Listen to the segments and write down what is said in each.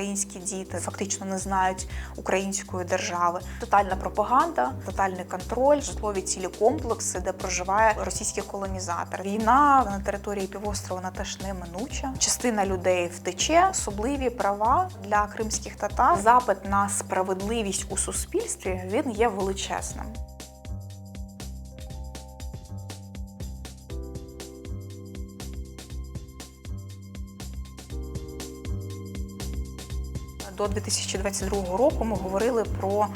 українські діти фактично не знають української держави. Тотальна пропаганда, тотальний контроль, житлові цілі комплекси, де проживає російський колонізатор. Війна на території півострова вона теж неминуча. Частина людей втече, особливі права для кримських татар. Запит на справедливість у суспільстві він є величезним. До 2022 року ми говорили про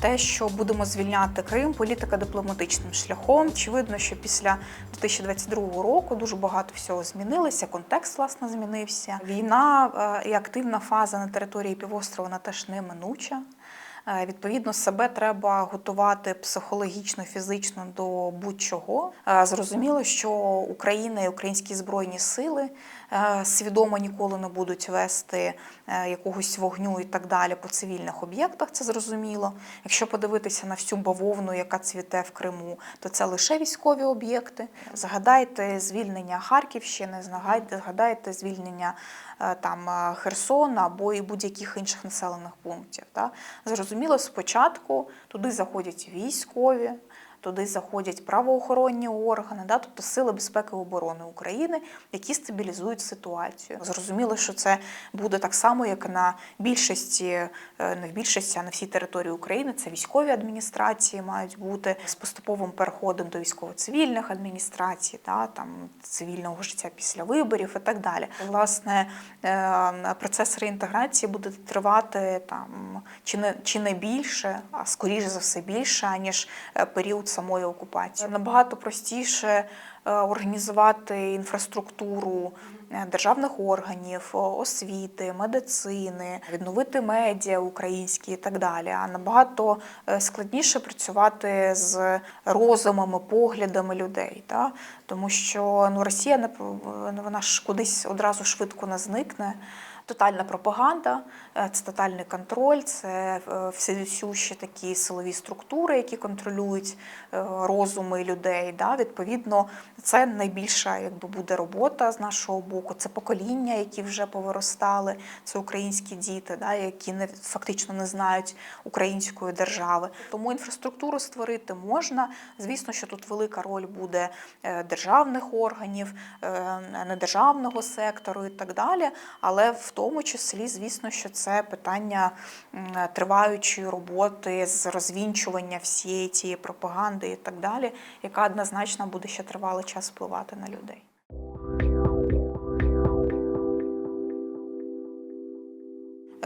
те, що будемо звільняти Крим політико-дипломатичним шляхом. Очевидно, що після 2022 року дуже багато всього змінилося. Контекст власне змінився. Війна е, і активна фаза на території півострова вона теж неминуча. Е, Відповідно, себе треба готувати психологічно, фізично до будь-чого. Е, Зрозуміло, що Україна і українські збройні сили е, свідомо ніколи не будуть вести е, якогось вогню і так далі по цивільних об'єктах. Це зрозуміло. Якщо подивитися на всю бавовну, яка цвіте в Криму, то це лише військові об'єкти. Згадайте звільнення Харківщини, згадайте, звільнення е, там е, Херсона або і будь-яких інших населених пунктів. Та? Зрозуміло, спочатку туди заходять військові, туди заходять правоохоронні органи, да? тобто Сили безпеки і оборони України, які стабілізують ситуацію. Зрозуміло, що це буде так само, як на більшості, е, не в більшості, а на всій території України. Це військові адміністрації мають бути з поступовим переходом до військово-цивільних адміністрацій, да? там цивільного життя після виборів і так далі. Власне, е, процес реінтеграції буде тривати там чи не чи не більше, а скоріше за все більше, ніж період самої окупації. Набагато простіше е, організувати інфраструктуру е, державних органів, освіти, медицини, відновити медіа українські і так далі. А набагато е, складніше працювати з розумами, поглядами людей. Та? Тому що ну, Росія вона ж кудись одразу швидко не зникне. Тотальна пропаганда, е, це тотальний контроль, це е, такі силові структури, які контролюють е, розуми людей. Да? Відповідно, це найбільша якби, буде робота з нашого боку. Це покоління, які вже повиростали, це українські діти, да? які не фактично не знають української держави. Тому інфраструктуру створити можна. Звісно, що тут велика роль буде державних органів, недержавного сектору і так далі. Але в тому числі, звісно, що це питання триваючої роботи з розвінчування всієї цієї пропаганди і так далі, яка однозначно буде ще тривалий час впливати на людей.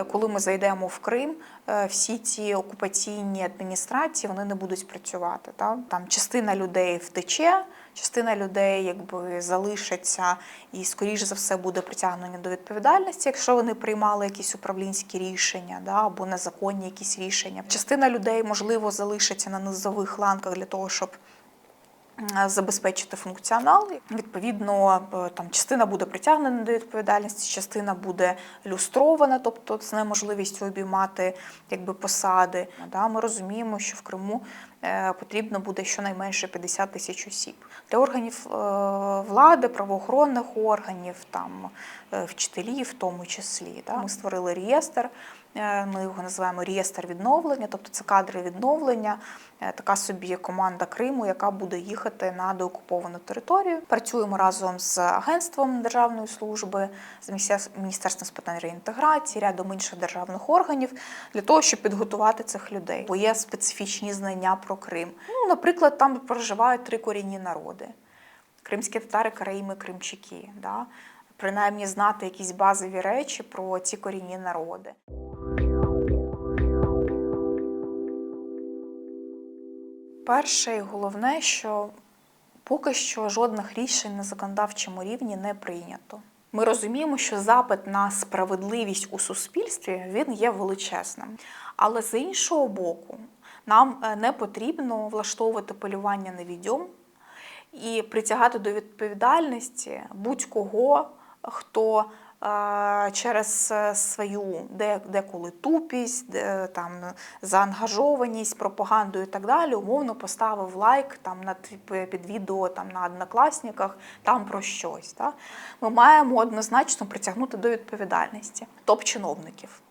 Коли ми зайдемо в Крим, е, всі ці окупаційні адміністрації вони не будуть працювати. Та? Там частина людей втече, частина людей якби залишаться і, скоріш за все, буде притягнення до відповідальності, якщо вони приймали якісь управлінські рішення да? або незаконні якісь рішення. Частина людей, можливо, залишиться на низових ланках для того, щоб е, забезпечити функціонал. Відповідно, е, там частина буде притягнена до відповідальності, частина буде люстрована, тобто з неможливістю обіймати якби посади. Да, Ми розуміємо, що в Криму е, потрібно буде щонайменше 50 тисяч осіб для органів е, влади, правоохоронних органів, там е, вчителів, в тому числі. Да. Ми створили реєстр. Е, Ми його називаємо реєстр відновлення, тобто це кадри відновлення, е, така собі команда Криму, яка буде їхати на деокуповану територію. Працюємо разом з агентством державної служби, з Міністерс- міністерством з питань реінтеграції, рядом інших державних органів для того, щоб підготувати цих людей. Бо є специфічні знання про Крим. Ну, наприклад, там проживають три корінні народи: кримські татари, караїми, кримчаки. Да? Принаймні знати якісь базові речі про ці корінні народи. Перше і головне, що поки що жодних рішень на законодавчому рівні не прийнято. Ми розуміємо, що запит на справедливість у суспільстві він є величезним. Але з іншого боку, нам е, не потрібно влаштовувати полювання на відьом і притягати до відповідальності будь-кого, хто через е, свою де- деколи тупість, там заангажованість, пропаганду і так далі, умовно поставив лайк там на під відео там на однокласниках, там про щось. Так? Ми маємо однозначно притягнути до відповідальності топ-чиновників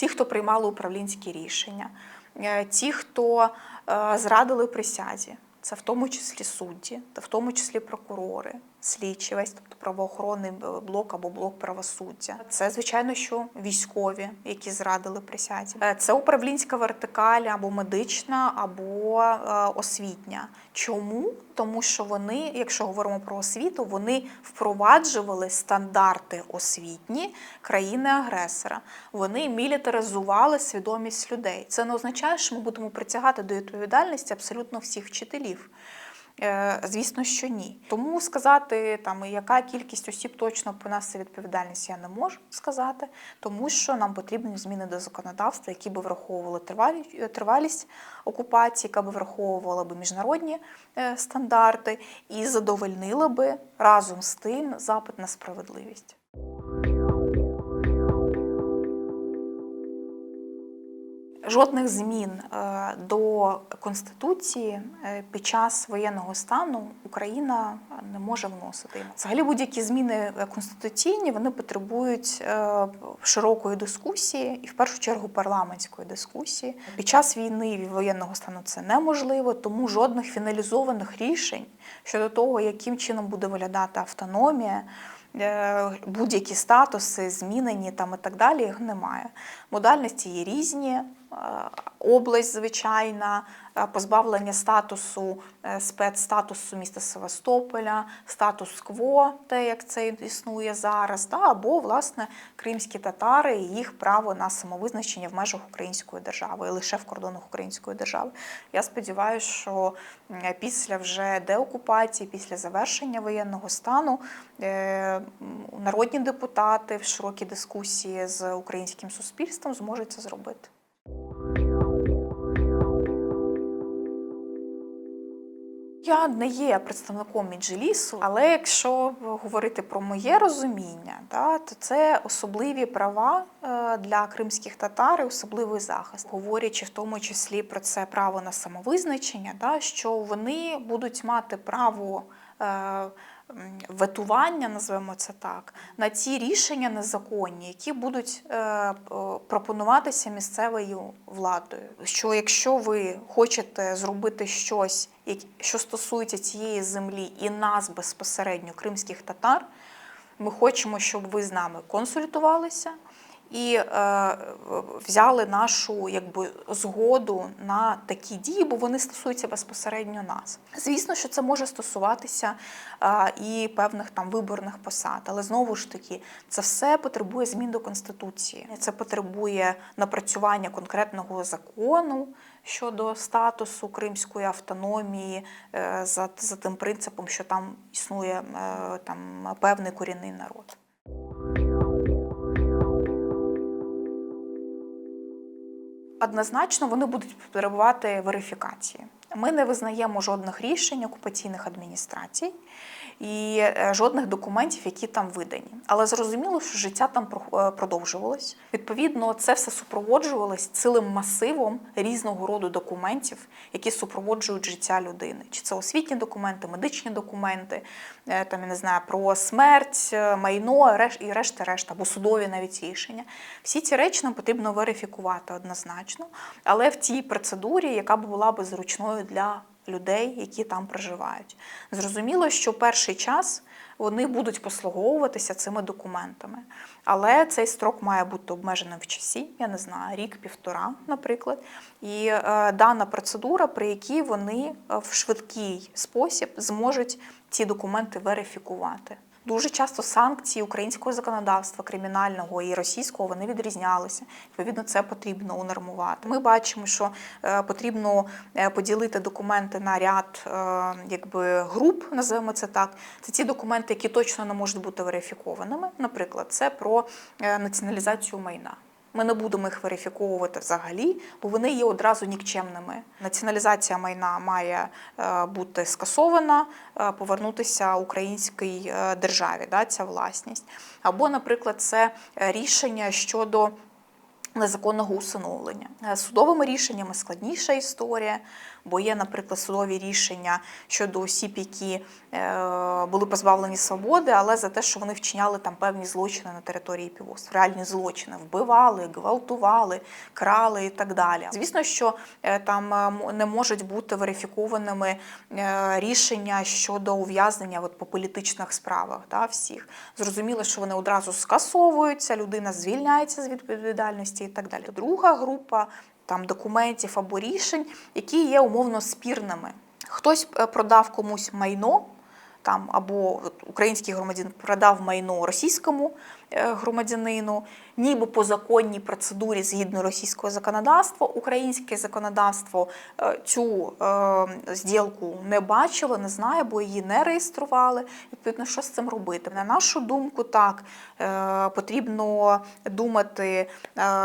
ті, хто приймали управлінські рішення, е, ті, хто е, зрадили присязі. Це в тому числі судді, та в тому числі прокурори, слідчі, весь тобто правоохоронний блок або блок правосуддя. Це звичайно, що військові, які зрадили присязі. Е, Це управлінська вертикаль або медична, або е, освітня. Чому? Тому що вони, якщо говоримо про освіту, вони впроваджували стандарти освітні країни-агресора. Вони мілітаризували свідомість людей. Це не означає, що ми будемо притягати до відповідальності абсолютно всіх вчителів. Е, Звісно, що ні. Тому сказати, там, яка кількість осіб точно понесе відповідальність, я не можу сказати, тому що нам потрібні зміни до законодавства, які би враховували тривалість окупації, яка би враховувала би міжнародні е, стандарти і задовольнила би разом з тим запит на справедливість. Жодних змін е, до конституції е, під час воєнного стану Україна не може вносити. Взагалі, будь-які зміни е, конституційні вони потребують широкої дискусії і в першу чергу парламентської дискусії. Під час війни і воєнного стану це неможливо, тому жодних фіналізованих рішень щодо того, яким чином буде виглядати автономія. Будь-які статуси змінені там і так далі, їх немає. Модальності є різні, область звичайна, е, позбавлення статусу, е, спецстатусу міста Севастополя, статус-кво, те, як це існує зараз, та, або власне кримські татари і їх право на самовизначення в межах української держави, і лише в кордонах української держави. Я сподіваюся, що після вже деокупації, після завершення воєнного стану е, народні депутати в широкій дискусії з українським суспільством зможуть це зробити. Не є представником Міджелісу, але якщо говорити про моє розуміння, то це особливі права е, для кримських татар, і особливий захист, говорячи в тому числі про це право на самовизначення, що вони будуть мати право. Ветування, називаємо це так, на ті рішення незаконні, які будуть е, пропонуватися місцевою владою. Що якщо ви хочете зробити щось, що стосується цієї землі і нас безпосередньо, кримських татар, ми хочемо, щоб ви з нами консультувалися і е, взяли нашу якби, згоду на такі дії, бо вони стосуються безпосередньо нас. Звісно, що це може стосуватися е, і певних там виборних посад, але знову ж таки, це все потребує змін до конституції. Це потребує напрацювання конкретного закону щодо статусу кримської автономії е, за, за тим принципом, що там існує е, там певний корінний народ. Однозначно вони будуть потребувати верифікації. Ми не визнаємо жодних рішень окупаційних адміністрацій і е, жодних документів, які там видані. Але зрозуміло, що життя там е, продовжувалось. Відповідно, це все супроводжувалось цілим масивом різного роду документів, які супроводжують життя людини. Чи це освітні документи, медичні документи, е, там я не знаю про смерть, майно і решта решта, або судові навіть рішення. Всі ці речі нам потрібно верифікувати однозначно, але в тій процедурі, яка б була би зручною для людей, які там проживають. Зрозуміло, що перший час вони будуть послуговуватися цими документами, але цей строк має бути обмеженим в часі, я не знаю, рік-півтора, наприклад. І е, дана процедура, при якій вони е, в швидкий спосіб зможуть ці документи верифікувати. Дуже часто санкції українського законодавства, кримінального і російського, вони відрізнялися. Відповідно, це потрібно унормувати. Ми бачимо, що е, потрібно е, поділити документи на ряд е, якби, груп, називаємо це так. Це ті документи, які точно не можуть бути верифікованими. Наприклад, це про націоналізацію майна. Ми не будемо їх верифіковувати взагалі, бо вони є одразу нікчемними. Націоналізація майна має е, бути скасована, е, повернутися українській е, державі, да, ця власність. Або, наприклад, це рішення щодо незаконного усиновлення. Судовими рішеннями складніша історія, бо є, наприклад, судові рішення щодо осіб, які е, були позбавлені свободи, але за те, що вони вчиняли там певні злочини на території півострова, реальні злочини, вбивали, гвалтували, крали і так далі. Звісно, що е, там е, не можуть бути верифікованими рішення щодо ув'язнення по політичних справах да, всіх. Зрозуміло, що вони одразу скасовуються, людина звільняється з відповідальності і так далі. Друга група там документів або рішень, які є умовно спірними. Хтось е, продав комусь майно. Там або український громадянин продав майно російському е, громадянину, ніби по законній процедурі згідно російського законодавства, українське законодавство е, цю е, зділку не бачило, не знає, бо її не реєстрували. Відповідно, що з цим робити? На нашу думку, так потрібно думати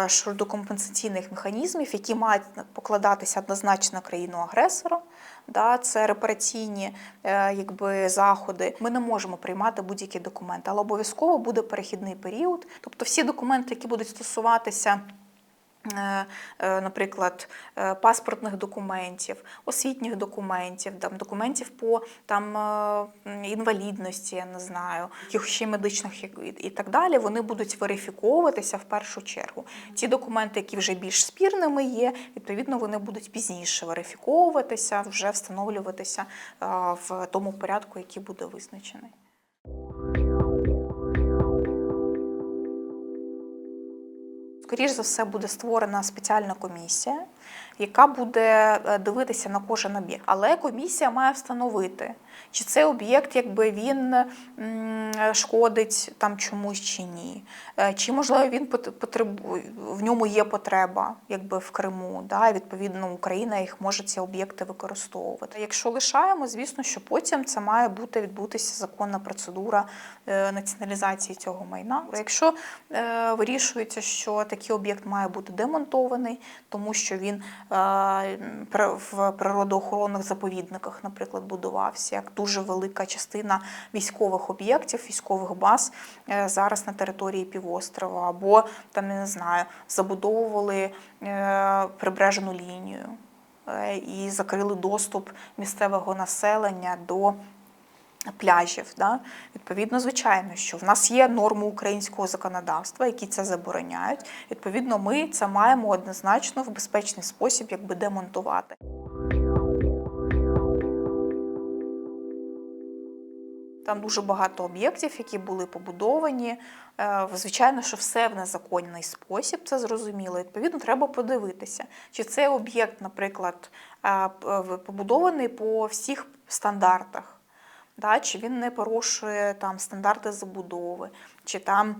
щодо компенсаційних механізмів, які мають покладатися однозначно країну агресора. Да, це репараційні е, якби, заходи. Ми не можемо приймати будь-які документи, але обов'язково буде перехідний період. Тобто всі документи, які будуть стосуватися. Е, е, Наприклад, е, паспортних документів, освітніх документів, там, документів по там, інвалідності, я не знаю, ще медичних і- так далі, вони будуть верифіковуватися в першу чергу. Ті документи, які вже більш спірними є, відповідно, вони будуть пізніше верифіковуватися, вже встановлюватися в тому порядку, який буде визначений. Скоріш за все буде створена спеціальна комісія, яка буде е, дивитися на кожен об'єкт. Але комісія має встановити, чи цей об'єкт, якби він шкодить там чомусь чи ні, Е, чи можливо він потребує в ньому є потреба, якби в Криму. Да? і, Відповідно, Україна їх може ці об'єкти використовувати. Якщо лишаємо, звісно, що потім це має бути відбутися законна процедура е, націоналізації цього майна. Якщо вирішується, що такий об'єкт має бути демонтований, тому що він в природоохоронних заповідниках, наприклад, будувався, як дуже велика частина військових об'єктів, військових баз е, зараз на території півострова, або там не знаю, забудовували е, прибережну лінію е, і закрили доступ місцевого населення до пляжів. Да? Відповідно, звичайно, що в нас є норми українського законодавства, які це забороняють. Відповідно, ми це маємо однозначно в безпечний спосіб якби демонтувати. Там дуже багато об'єктів, які були побудовані. Е, Звичайно, що все в незаконний спосіб, це зрозуміло. Відповідно, треба подивитися, чи цей об'єкт, наприклад, е, в- побудований по всіх стандартах, да, чи він не порушує там стандарти забудови, чи там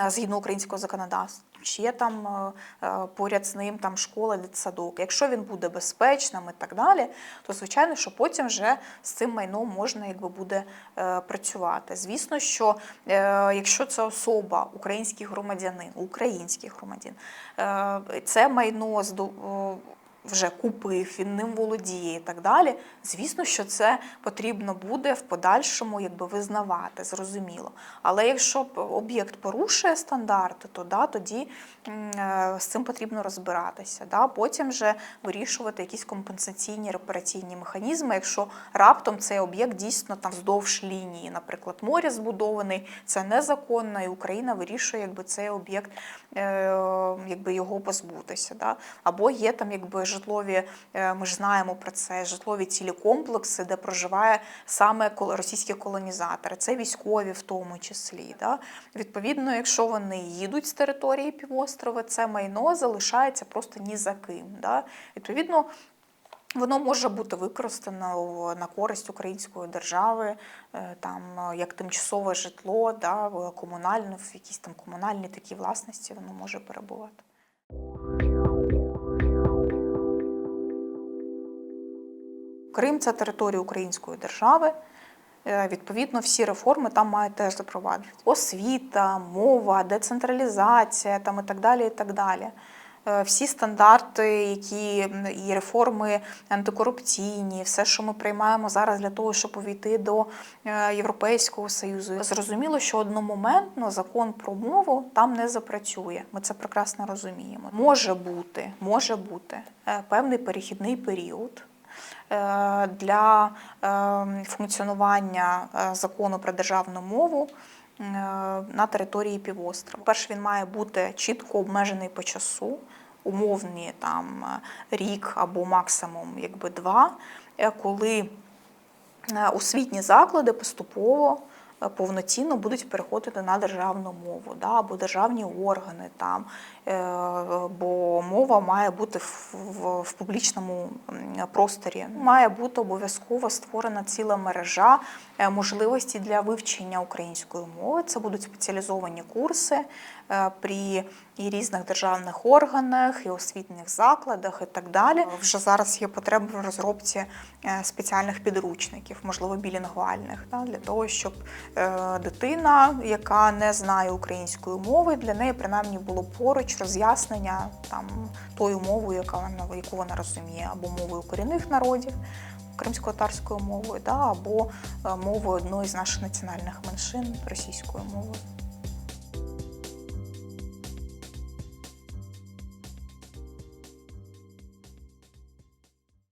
е, згідно українського законодавства. Чи є там е, е, поряд з ним там школа, дитсадок. Якщо він буде безпечним і так далі, то звичайно, що потім вже з цим майном можна якби буде працювати. Звісно, що якщо це особа, український громадянин, український громадянин, е, це майно вже купив, він ним володіє і так далі. Звісно, що це потрібно буде в подальшому якби визнавати, зрозуміло. Але якщо об'єкт порушує стандарти, то да, тоді е, з цим потрібно розбиратися. Да? Потім вже вирішувати якісь компенсаційні репараційні механізми, якщо раптом цей об'єкт дійсно там вздовж лінії, наприклад, моря збудований, це незаконно, і Україна вирішує, якби цей об'єкт е, якби його позбутися. Да? Або є там якби житлові, е, ми ж знаємо про це, житлові цілі комплекси, де проживає саме російські колонізатори, це військові в тому числі. Да? Відповідно, якщо вони їдуть з території півострова, це майно залишається просто ні за ким. Да? Відповідно, Воно може бути використано на користь української держави, е, там як тимчасове житло, да, комунальне, в якійсь там комунальній такій власності воно може перебувати. Крим це територія української держави. Е, Відповідно, всі реформи там мають теж запроваджувати. Освіта, мова, децентралізація там і так далі. І так далі. Е, Всі стандарти, які і реформи антикорупційні, все, що ми приймаємо зараз для того, щоб увійти до е, Європейського союзу. Зрозуміло, що одномоментно закон про мову там не запрацює. Ми це прекрасно розуміємо. Може бути, може бути певний перехідний період. Е, Для е, функціонування е, закону про державну мову на території півострова. Перше, він має бути чітко обмежений по часу, умовні там рік або максимум якби два, коли освітні заклади поступово повноцінно будуть переходити на державну мову, да, або державні органи там, е, бо мова має бути в, в, в публічному просторі. Має бути обов'язково створена ціла мережа е, можливості для вивчення української мови. Це будуть спеціалізовані курси е, при і різних державних органах, і освітніх закладах, і так далі. Вже зараз є потреба в розробці е, спеціальних підручників, можливо, білінгвальних, для того, щоб е, дитина, яка не знає української мови, для неї принаймні було поруч роз'яснення там тою мовою, яка вона яку вона розуміє, або мовою корінних народів. Кримсько-татарською мовою, да, або е, мовою одної з наших національних меншин російською мовою.